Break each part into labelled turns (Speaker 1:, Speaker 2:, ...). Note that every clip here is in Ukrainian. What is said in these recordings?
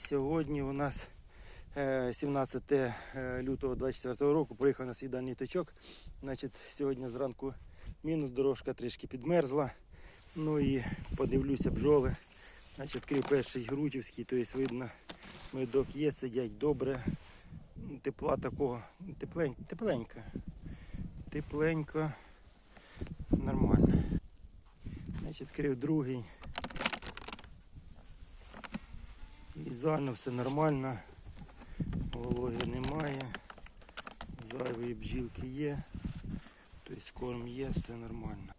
Speaker 1: Сьогодні у нас е, 17 е, лютого 24 року. Приїхав на свій дальній точок. Значить, сьогодні зранку мінус, дорожка трішки підмерзла. Ну і подивлюся бджоли. Значить, відкрив перший грудівський, тобто видно, медок є, сидять добре. Тепла такого, тепленько, тепленько. Тепленько, нормально. Значить, відкрив другий. Візуально все нормально, вологи немає, зайвої бджілки є, тобто корм є, все нормально.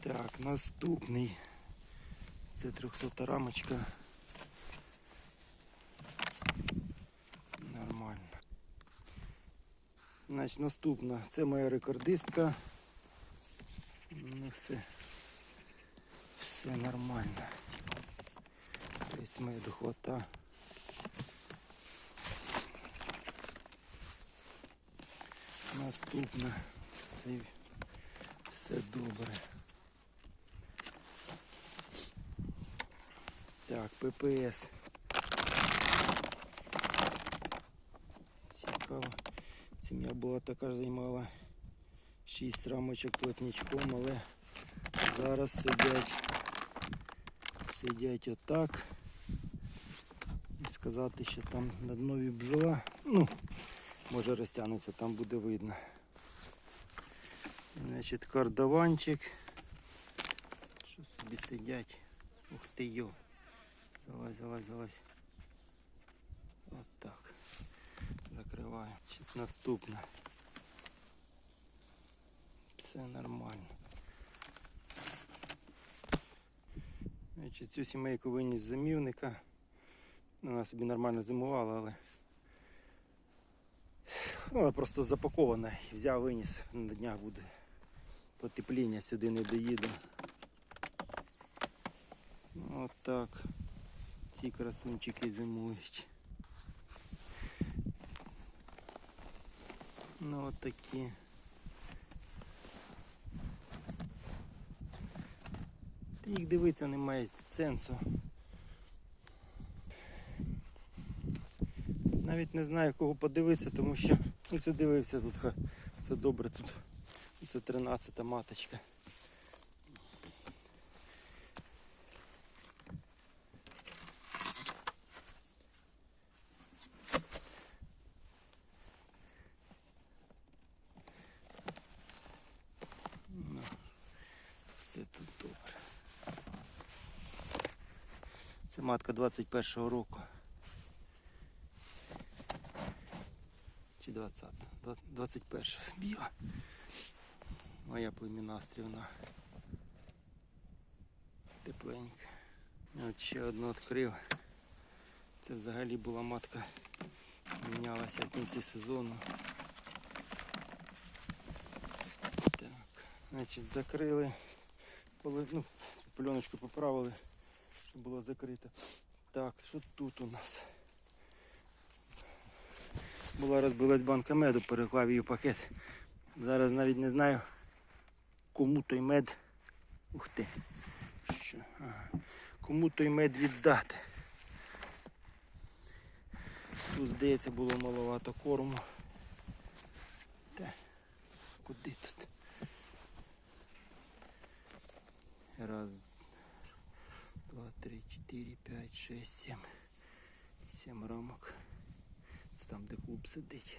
Speaker 1: Так, наступний. Це 300 рамочка. Нормально. Значить, наступна. Це моя рекордистка. Ну все. Все нормально. Тобто меду хвата. Наступне все, все добре. Так, ППС. Цікаво. Сім'я була така ж займала 6 рамочок плотничком, але зараз сидять сидять отак. І сказати, що там на днові бджола, ну, може розтягнеться, там буде видно. Значить, кардаванчик. Що собі сидять? Ух ти йо. Залазь, залазь, залазь. От так. Значить, наступне. Все нормально. Значить, цю сімейку виніс з зимівника. Вона собі нормально зимувала, але вона просто запакована. Взяв, виніс. На днях буде потепління, сюди не доїду. От так. Ці красунчики зимують. Ну от такі. Їх дивитися немає сенсу. Навіть не знаю кого подивитися, тому що ось дивився тут, це добре тут. Це 13 маточка. Ну, все тут добре. Це матка 21-го року. 20? 21 біла. Моя племінна стрівна. Тепленька. От ще одну відкрив. Це взагалі була матка. Мінялася в кінці сезону. Так, значить закрили. Поли- Ну, пленочку поправили, щоб було закрито. Так, що тут у нас? Була розбилась банка меду, переклав її в пакет. Зараз навіть не знаю, кому той мед. Ух ти. Що? Ага. Кому той мед віддати. Тут, здається, було маловато корму. Та, куди тут? Раз, два, три, чотири, п'ять, шесть, сім. Сім рамок. Там, де клуб сидить.